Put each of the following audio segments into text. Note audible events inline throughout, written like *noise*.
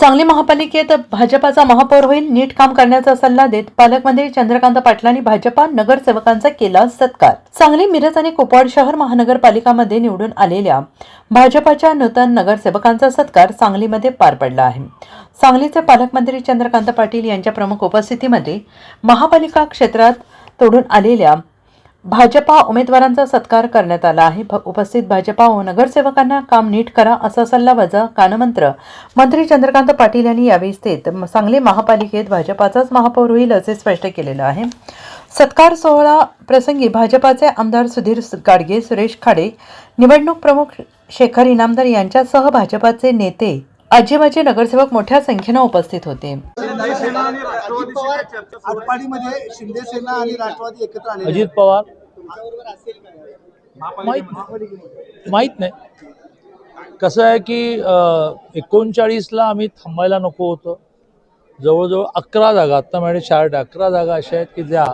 सांगली महापालिकेत भाजपाचा महापौर होईल नीट काम करण्याचा सल्ला देत पालकमंत्री चंद्रकांत पाटलांनी भाजपा नगरसेवकांचा केला सत्कार. सांगली मिरज आणि कुपवाड शहर महानगरपालिकामध्ये निवडून आलेल्या भाजपाच्या नूतन नगरसेवकांचा सत्कार सांगलीमध्ये पार पडला आहे. सांगलीचे पालकमंत्री चंद्रकांत पाटील यांच्या प्रमुख उपस्थितीमध्ये महापालिका क्षेत्रात तोडून आलेल्या भाजपा उमेदवारांचा सत्कार करण्यात आला आहे. भ- उपस्थित भाजपा व नगरसेवकांना काम नीट करा असा सल्ला वजा कानमंत्र. मंत्री चंद्रकांत पाटील यांनी यावेळी स्थित सांगली महापालिकेत भाजपाचाच महापौर होईल असे स्पष्ट केलेलं आहे. सत्कार सोहळा प्रसंगी भाजपाचे आमदार सुधीर गाडगे सुरेश खाडे निवडणूक प्रमुख शेखर इनामदार यांच्यासह भाजपाचे नेते आजीबाजी नगरसेवक मोठ्या संख्येनं उपस्थित होते. शिंदे सेना आणि राष्ट्रवादी पवार आटपाडीमध्ये शिंदे सेना आणि राष्ट्रवादी एकत्र आले अजित पवार. माहीत माहीत नाही. कसं आहे की एकोणचाळीसला आम्ही थांबायला नको होतं. जवळजवळ अकरा जागा आत्ता मॅडम चार्ट अकरा जागा अशा आहेत की ज्या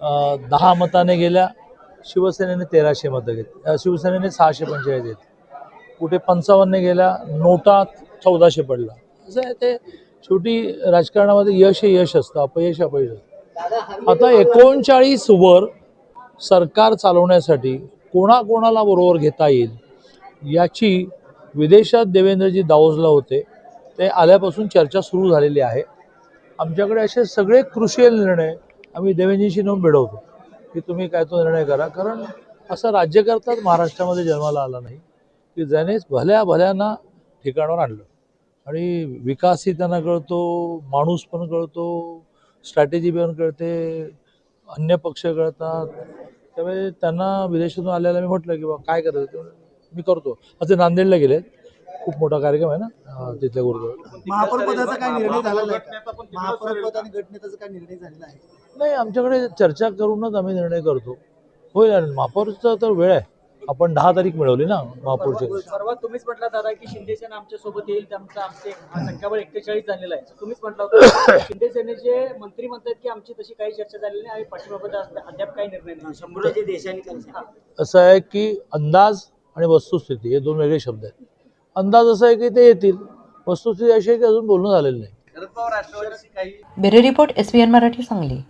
अं, दहा मताने गेल्या शिवसेनेने तेराशे मतं घेतली अं, शिवसेनेने सहाशे पंचेचाळीस घेतली. कुठे पंचावन्न गेल्या नोटा चौदाशे पडला. असं आहे ते शेवटी राजकारणामध्ये यश हे यश असतं अपयश अपयश असतं. आता एकोणचाळीस वर सरकार चालवण्यासाठी कोणाकोणाला बरोबर घेता येईल याची विदेशात देवेंद्रजी दावोजला होते ते आल्यापासून चर्चा सुरू झालेली आहे. आमच्याकडे असे सगळे कृषियल निर्णय आम्ही देवेंद्रजीशी नेऊन भिडवतो की तुम्ही काय तो निर्णय करा. कारण असं राज्यकर्ताच महाराष्ट्रामध्ये जन्माला आला नाही की ज्याने भल्या भल्यांना ठिकाणावर आणलं. आणि विकासही त्यांना कळतो माणूस पण कळतो स्ट्रॅटेजी पण कळते अन्य पक्ष कळतात. त्यामुळे त्यांना विदेशातून आल्याला मी म्हटलं की बा काय करायचं? मी करतो. ते नांदेडला गेले खूप मोठा कार्यक्रम आहे ना तिथल्या गुरुद्वारा महापौर पदाचा काय निर्णय झालेला आहे महापौर पद आणि गटनेताचा काय निर्णय झालेला आहे नाही आमच्याकडे चर्चा करूनच आम्ही निर्णय करतो. होईल आणि महापौरचा तर वेळ आहे. आपण दहा तारीख मिळवली ना महापौरची. सर्वात तुम्हीच म्हटला दादा की शिंदे सेना आमच्यासोबत येईल त्यामुळे आमचे संख्याबळ एक्केचाळीस झालेलं आहे. तुम्हीच म्हटलं होतं *coughs* शिंदे सेनेचे मंत्री म्हणतात की आमची तशी काही चर्चा झालेली नाही आम्ही पाठीबाबत अद्याप काही निर्णय नाही. शंभूराजे देशांनी असं आहे की अंदाज आणि वस्तुस्थिती हे दोन वेगळे शब्द आहेत. अंदाज असा आहे की ते येतील वस्तुस्थिती अशी आहे की अजून बोलणं झालेलं नाही. Bureau report S Marathi Sangli.